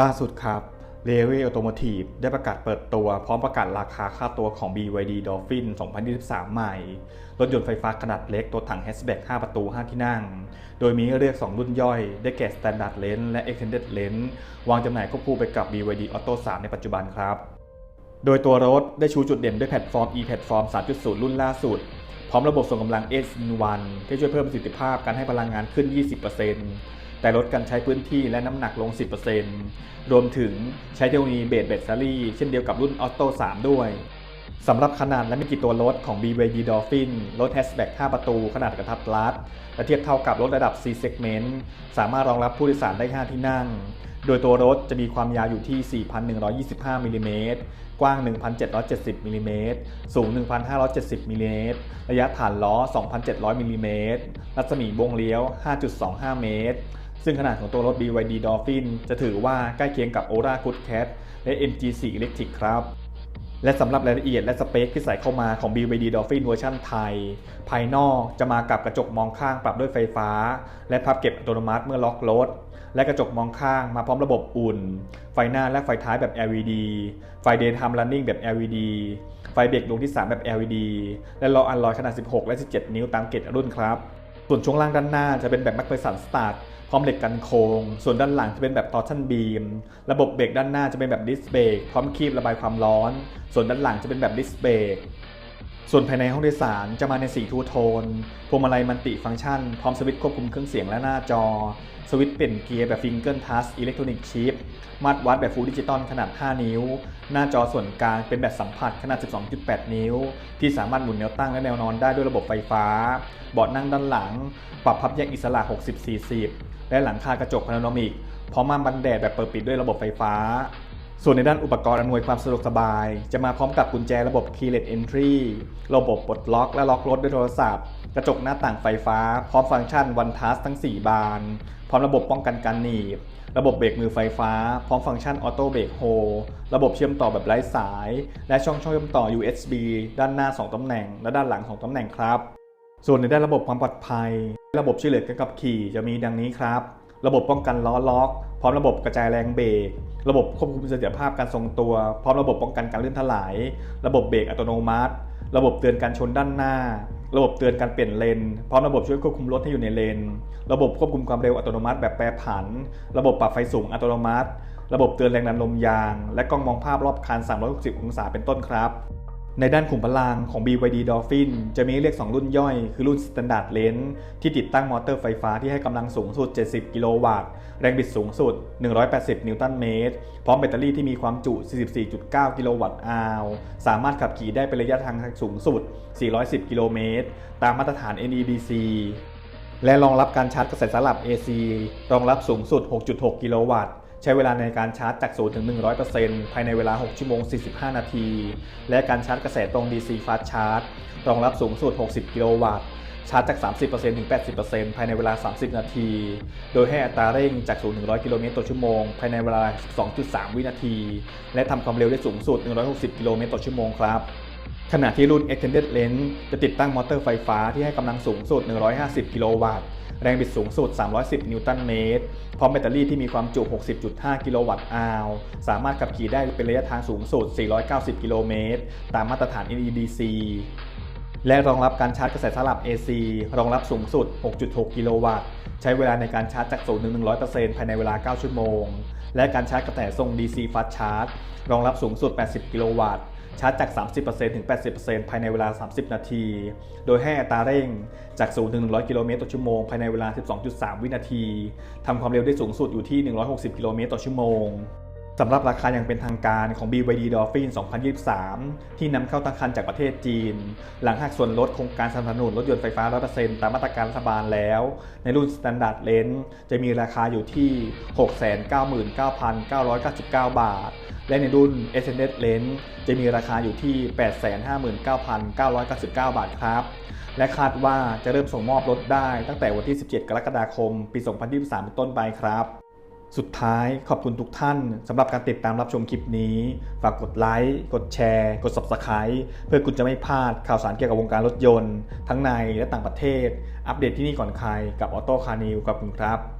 ล่าสุดครับ r a w a y Automotive ได้ประกาศเปิดตัว พร้อมประกาศราคาค่าตัวของ BYD Dolphin 2023 ใหม่ รถยนต์ไฟฟ้าขนาดเล็กตัวถังแฮชแบ็ก5ประตู 5 ที่นั่ง โดยมีเลือก 2 รุ่นย่อย ได้แก่ Standard Range และ Extended Range วางจำหน่ายควบคู่ไปกับ BYD Auto 3 ในปัจจุบันครับ โดยตัวรถได้ชูจุดเด่นด้วยแพลตฟอร์ม e-platform 3.0 รุ่นล่าสุด พร้อมระบบส่งกำลัง S1 ที่ช่วยเพิ่มประสิทธิภาพการให้พลังงานขึ้น 20% แต่ลดการใช้พื้นที่และน้ำหนักลง 10%รวมถึงใช้เทคโนโลยีเบสแบตเตอรี่เช่นเดียวกับรุ่น Auto 3ด้วยสำหรับขนาดและมิติตัวรถของ BYD Dolphin รถแฮชแบ็ก5ประตูขนาดกระทัดรัดและเทียบเท่ากับรถระดับ C segment สามารถรองรับผู้โดยสารได้ 5 ที่นั่ง โดยตัวรถจะมีความยาวอยู่ที่ 4,125 มิลลิเมตร กว้าง 1,770 มิลลิเมตร สูง 1,570 มิลลิเมตร ระยะฐานล้อ 2,700 มิลลิเมตร รัศมีวงเลี้ยว 5.25 เมตร ซึ่งขนาดของตัวรถ BYD Dolphin จะถือว่าใกล้เคียงกับ Aura Good Cat และ MG4 Electric ครับ และสำหรับรายละเอียดและสเปคที่ใส่เข้ามาของ BYD Dolphin เวอร์ชันไทย ภายนอกจะมากับกระจกมองข้างปรับด้วยไฟฟ้า และพับเก็บอัตโนมัติเมื่อล็อกรถ และกระจกมองข้างมาพร้อมระบบอุ่น ไฟหน้าและไฟท้ายแบบ LED ไฟ Daytime Running แบบ LED ไฟเบรกดวงที่ 3 แบบ LED และล้ออัลลอยขนาด 16 และ 17 นิ้วตามเกจรุ่นครับ ส่วนช่วงล่างด้านหน้าจะเป็นแบบ m a c p h e r s o n Start พร้อมเหล็กกันโคงส่วนด้านหลังจะเป็นแบบทอร์ชันบีม ระบบเบรกด้านหน้าจะเป็นแบบดิสเบรกพร้อมคีบระบายความร้อน ส่วนด้านหลังจะเป็นแบบดิสเบรก ส่วนภายในห้องโดยสารจะมาในสีทูโทน พวงมาลัยมัลติฟังก์ชัน พร้อมสวิตช์ควบคุมเครื่องเสียงและหน้าจอ สวิตช์เปลี่ยนเกียร์แบบฟิงเกิลทัชอิเล็กทรอนิกส์ชิปมาตรวัดแบบฟูลดิจิตอลขนาด 5 นิ้ว หน้าจอส่วนกลางเป็นแบบสัมผัสขนาด 12.8 นิ้ว ที่สามารถหมุนแนวตั้งและแนวนอนได้ด้วยระบบไฟฟ้า เบาะนั่งด้านหลัง ปรับพับแยกอิสระ 60-40 และหลังคากระจกพาโนรามิกพร้อมม่านบังแดดแบบเปิดปิดด้วยระบบไฟฟ้า ส่วนในด้านอุปกรณ์อำนวยความสะดวกสบาย จะมาพร้อมกับกุญแจระบบ Keyless Entry ระบบปลดล็อกและล็อกรถด้วยโทรศัพท์ กระจกหน้าต่างไฟฟ้า พร้อมฟังก์ชัน One Touch ทั้ง 4 บาน พร้อมระบบป้องกันการหนีบ ระบบเบรกมือไฟฟ้า พร้อมฟังก์ชัน Auto Brake Hold ระบบเชื่อมต่อแบบไร้สาย และช่องเชื่อมต่อ USB ด้านหน้า 2ตำแหน่ง และด้านหลัง 2ตำแหน่งครับ ส่วนในด้านระบบความปลอดภัย ระบบช่วยเหลือการขับขี่จะมีดังนี้ครับ ระบบป้องกันล้อล็อก พร้อมระบบกระจายแรงเบรก ระบบควบคุมเสถียรภาพการทรงตัว พร้อมระบบป้องกันการลื่นถลาย ระบบเบรกอัตโนมัติ ระบบเตือนการชนด้านหน้า ระบบเตือนการเปลี่ยนเลน พร้อมระบบช่วยควบคุมรถให้อยู่ในเลน ระบบควบคุมความเร็วอัตโนมัติแบบแปรผัน ระบบปรับไฟสูงอัตโนมัติ ระบบเตือนแรงดันลมยาง และกล้องมองภาพรอบคัน 360 องศาเป็นต้นครับ ในด้านขุมพลังของ BYD Dolphin จะมีเรียก 2 รุ่นย่อย คือรุ่น Standard Range ที่ติดตั้งมอเตอร์ไฟฟ้าที่ให้กำลังสูงสุด 70 กิโลวัตต์ แรงบิดสูงสุด 180 นิวตันเมตร พร้อมแบตเตอรี่ที่มีความจุ 44.9 กิโลวัตต์อาวสามารถขับขี่ได้เป็นระยะทางสูงสุด 410 กิโลเมตร ตามมาตรฐาน NEDC และรองรับการชาร์จกระแสสลับ AC รองรับสูงสุด 6.6 กิโลวัตต์ ใช้เวลาในการชาร์จจาก0ถึง 100%ภายในเวลา 6 ชั่วโมง 45 นาที และการชาร์จกระแสตรง DC Fast Charge รองรับสูงสุด 60 กิโลวัตต์ ชาร์จจาก 30%ถึง 80%ภายในเวลา 30 นาที โดยให้อัตราเร่งจาก0ถึง100 กิโลเมตรต่อชั่วโมง ภายในเวลา 2.3 วินาที และทำความเร็วได้สูงสุด 160 กิโลเมตรต่อชั่วโมงครับ ขณะที่รุ่น Extended Range จะติดตั้งมอเตอร์ไฟฟ้าที่ให้กำลังสูงสุด 150 กิโลวัตต์ แรงบิดสูงสุด 310 นิวตันเมตร พร้อมแบตเตอรี่ที่มีความจุ 60.5 กิโลวัตต์อาว สามารถขับขี่ได้เป็นระยะทางสูงสุด 490 กิโลเมตร ตามมาตรฐาน NEDC และรองรับการชาร์จกระแสสลับ AC รองรับสูงสุด 6.6 กิโลวัตต์ ใช้เวลาในการชาร์จจาก0ถึง100%ภายในเวลา 9 ชั่วโมง และการชาร์จกระแสทรง DC Fast Charge รองรับสูงสุด 80 กิโลวัตต์ ชาร์จจาก 30%ถึง 80%ภายในเวลา 30 นาที โดยให้อัตราเร่งจาก 0 ถึง 100 กิโลเมตรต่อชั่วโมง ภายในเวลา 12.3 วินาที ทำความเร็วได้สูงสุดอยู่ที่ 160 กิโลเมตรต่อชั่วโมงสำหรับราคาอย่างเป็นทางการของ BYD Dolphin 2023 ที่นำเข้าตั้งคันจากประเทศจีน หลังหักส่วนลดโครงการสนับสนุนรถยนต์ไฟฟ้า 100%ตามมาตรการรัฐบาลแล้ว ในรุ่น Standard Range จะมีราคาอยู่ที่ 699,999 บาท และในรุ่น s n s Range จะมีราคาอยู่ที่ 859,999 บาทครับ และคาดว่าจะเริ่มส่งมอบรถได้ตั้งแต่วันที่ 17 กรกฎาคม ปี 2023 เป็นต้นไปครับสุดท้ายขอบคุณทุกท่านสำหรับการติดตามรับชมคลิปนี้ ฝากกดไลค์กดแชร์ กด Subscribe เพื่อคุณจะไม่พลาดข่าวสารเกี่ยวกับวงการรถยนต์ ทั้งในและต่างประเทศ อัปเดตที่นี่ก่อนใครกับออโต้คาร์นิวขอบคุณครับ